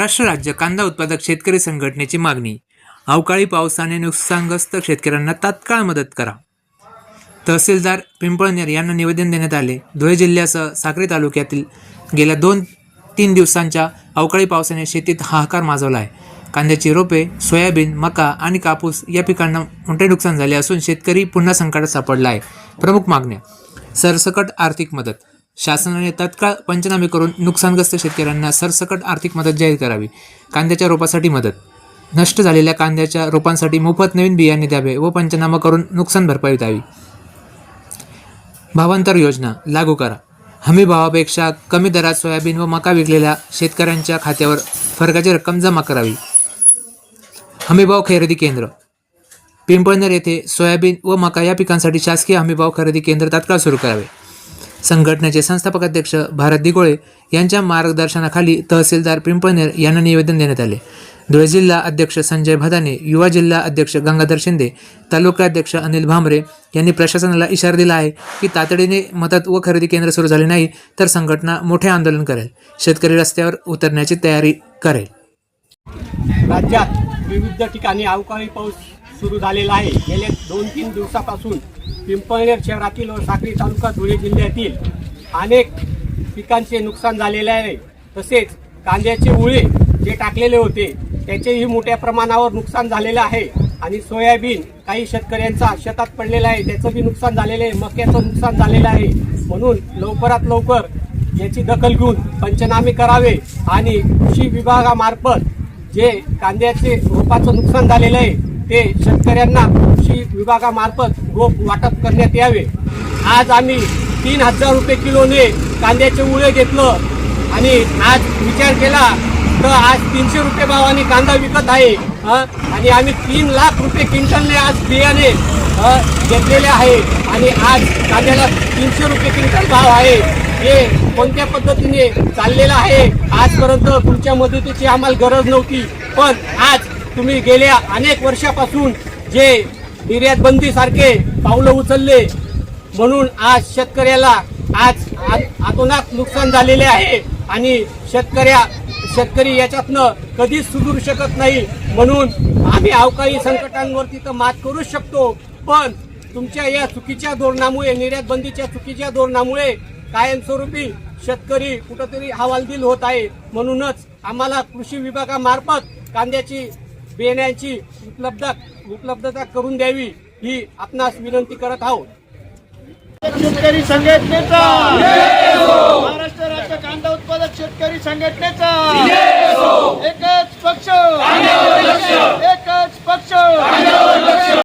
महाराष्ट्र राज्य कांदा उत्पादक शेतकरी संघटनेची मागणी. अवकाळी पावसाने नुकसानग्रस्त शेतकऱ्यांना तात्काळ मदत करा. तहसीलदार पिंपळनेर यांना निवेदन देण्यात आले. धुळे जिल्ह्यासह साक्री तालुक्यातील गेल्या दोन तीन दिवसांच्या अवकाळी पावसाने शेतीत हाहाकार माजवला आहे कांद्याची रोपे सोयाबीन मका आणि कापूस या पिकांना मोठे नुकसान झाले असून शेतकरी पुन्हा संकटात सापडला आहे प्रमुख मागण्या. सरसकट आर्थिक मदत. शासनाने तत्काळ पंचनामे करून नुकसानग्रस्त शेतकऱ्यांना सरसकट आर्थिक मदत जाहीर करावी. कांद्याच्या रोपासाठी मदत. नष्ट झालेल्या कांद्याच्या रोपांसाठी मोफत नवीन बियाणे द्यावे व पंचनामा करून नुकसान भरपाई द्यावी. भावांतर योजना लागू करा. हमी भावापेक्षा कमी दरात सोयाबीन व मका विकलेल्या शेतकऱ्यांच्या खात्यावर फरकाची रक्कम जमा करावी. हमीभाव खरेदी केंद्र. पिंपळनेर येथे सोयाबीन व मका या पिकांसाठी शासकीय हमीभाव खरेदी केंद्र तात्काळ सुरू करावे. संघटनेचे संस्थापक अध्यक्ष भारत दिगोळे यांच्या मार्गदर्शनाखाली तहसीलदार पिंपळनेर यांना निवेदन देण्यात आले. धुळे जिल्हा अध्यक्ष संजय भदाने युवा जिल्हा अध्यक्ष गंगाधर शिंदे तालुका अध्यक्ष अनिल भांबरे यांनी प्रशासनाला इशारा दिला आहे की तातडीने मदत व खरेदी केंद्र सुरू झाले नाही तर संघटना मोठे आंदोलन करेल. शेतकरी रस्त्यावर उतरण्याची तयारी करेल. राज्यात विविध ठिकाणी अवकाळी पाऊस सुरू झालेला आहे. गेल्या दोन तीन दिवसापासून पिंपळनेर शहरातील व साक्री तालुका धुळे जिल्ह्यातील अनेक पिकांचे नुकसान झालेले आहे. तसेच कांद्याचे उळे जे टाकलेले होते त्याचेही मोठ्या प्रमाणावर नुकसान झालेलं आहे. आणि सोयाबीन काही शेतकऱ्यांचा शेतात पडलेला आहे त्याचं बी नुकसान झालेलं आहे मक्याचं नुकसान झालेलं आहे. म्हणून लवकरात लवकर याची दखल घेऊन पंचनामे करावे आणि कृषी विभागामार्फत जे कांद्याचे रोपाचं नुकसान झालेलं आहे ते शेतकऱ्यांना कृषी विभागामार्फत रोप वाटप करण्यात यावे. आज आम्ही तीन हजार रुपये किलोने कांद्याचे उळे घेतलं आणि आज विचार केला तर आज तीनशे रुपये भावाने कांदा विकत आहे आणि आम्ही तीन लाख रुपये क्विंटलने आज बियाणे घेतलेले आहे. आणि आज कांद्याला तीनशे रुपये क्विंटल भाव आहे. हे कोणत्या पद्धतीने चाललेलं आहे? आजपर्यंत तुमच्या मदतीची आम्हाला गरज नव्हती. पण आज तुम्ही गेल्या अनेक वर्षापासून जे निर्यात पावलं उचलले म्हणून आज शेतकऱ्याला आज आतोनात नुकसान झालेले आहे आणि शेतकऱ्या शेतकरी याच्यातनं कधीच सुधरू शकत नाही. म्हणून आम्ही अवकाळी संकटांवरती तर मात करू शकतो पण तुमच्या या चुकीच्या धोरणामुळे निर्यात बंदीच्या चुकीच्या धोरणामुळे कायमस्वरूपी शेतकरी कुठंतरी हवालदिल होत आहे. म्हणूनच आम्हाला कृषी विभागामार्फत कांद्याची बियाण्याची उपलब्ध उपलब्धता करून द्यावी ही आपणास विनंती करत आहोत. शेतकरी संघटनेचा! महाराष्ट्र राज्य कांदा उत्पादक शेतकरी संघटनेचा!